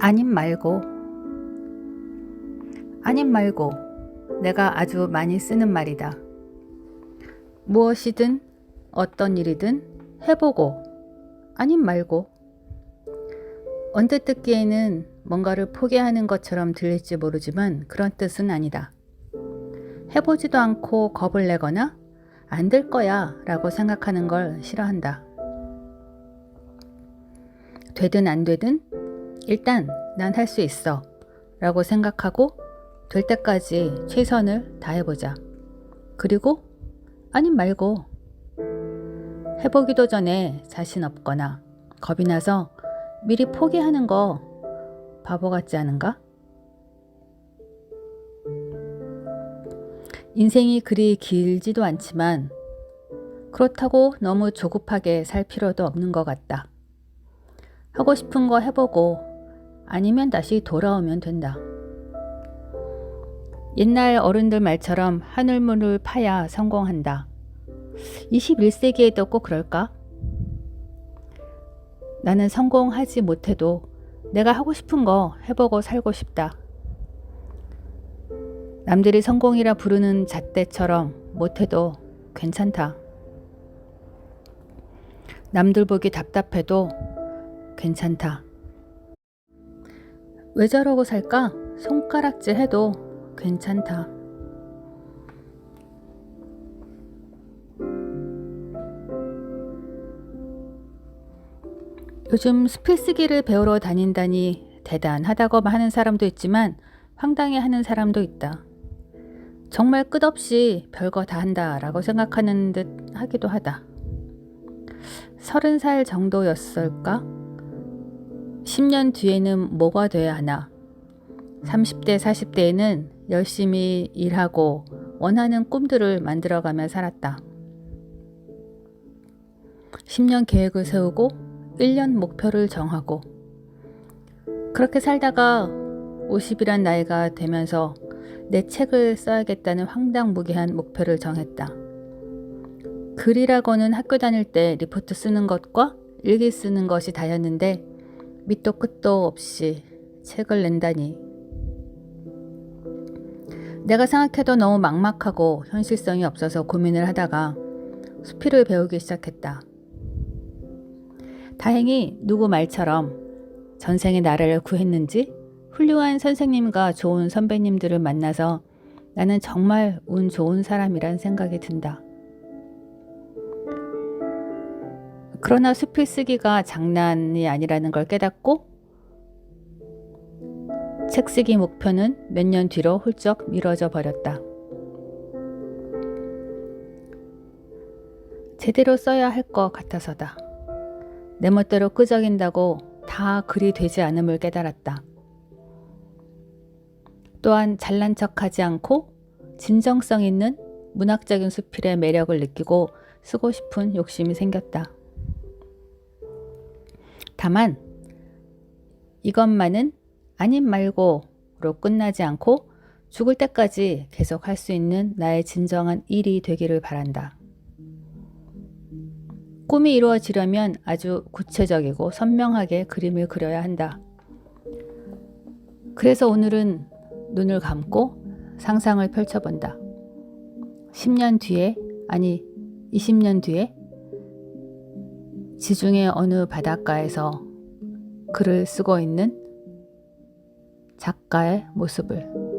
아님 말고 아님 말고 내가 아주 많이 쓰는 말이다. 무엇이든 어떤 일이든 해보고 아님 말고 언뜻 듣기에는 뭔가를 포기하는 것처럼 들릴지 모르지만 그런 뜻은 아니다. 해보지도 않고 겁을 내거나 안 될 거야 라고 생각하는 걸 싫어한다. 되든 안 되든 일단 난 할 수 있어 라고 생각하고 될 때까지 최선을 다해보자. 그리고 아님 말고 해보기도 전에 자신 없거나 겁이 나서 미리 포기하는 거 바보 같지 않은가? 인생이 그리 길지도 않지만 그렇다고 너무 조급하게 살 필요도 없는 것 같다. 하고 싶은 거 해보고 아니면 다시 돌아오면 된다. 옛날 어른들 말처럼 하늘문을 파야 성공한다. 21세기에도 꼭 그럴까? 나는 성공하지 못해도 내가 하고 싶은 거 해보고 살고 싶다. 남들이 성공이라 부르는 잣대처럼 못해도 괜찮다. 남들 보기 답답해도 괜찮다. 왜 저러고 살까? 손가락질 해도 괜찮다. 요즘 스필 쓰기를 배우러 다닌다니 대단하다고 하는 사람도 있지만 황당해 하는 사람도 있다. 정말 끝없이 별거 다 한다 라고 생각하는 듯 하기도 하다. 서른 살 정도였을까? 10년 뒤에는 뭐가 돼야 하나? 30대, 40대에는 열심히 일하고 원하는 꿈들을 만들어가며 살았다. 10년 계획을 세우고 1년 목표를 정하고 그렇게 살다가 50이란 나이가 되면서 내 책을 써야겠다는 황당무계한 목표를 정했다. 글이라고는 학교 다닐 때 리포트 쓰는 것과 일기 쓰는 것이 다였는데 밑도 끝도 없이 책을 낸다니. 내가 생각해도 너무 막막하고 현실성이 없어서 고민을 하다가 수필을 배우기 시작했다. 다행히 누구 말처럼 전생에 나를 구했는지 훌륭한 선생님과 좋은 선배님들을 만나서 나는 정말 운 좋은 사람이란 생각이 든다. 그러나 수필 쓰기가 장난이 아니라는 걸 깨닫고 책 쓰기 목표는 몇 년 뒤로 훌쩍 미뤄져 버렸다. 제대로 써야 할 것 같아서다. 내 멋대로 끄적인다고 다 글이 되지 않음을 깨달았다. 또한 잘난 척하지 않고 진정성 있는 문학적인 수필의 매력을 느끼고 쓰고 싶은 욕심이 생겼다. 다만 이것만은 아님 말고로 끝나지 않고 죽을 때까지 계속 할 수 있는 나의 진정한 일이 되기를 바란다. 꿈이 이루어지려면 아주 구체적이고 선명하게 그림을 그려야 한다. 그래서 오늘은 눈을 감고 상상을 펼쳐본다. 10년 뒤에, 아니, 20년 뒤에 지중해 어느 바닷가에서 글을 쓰고 있는 작가의 모습을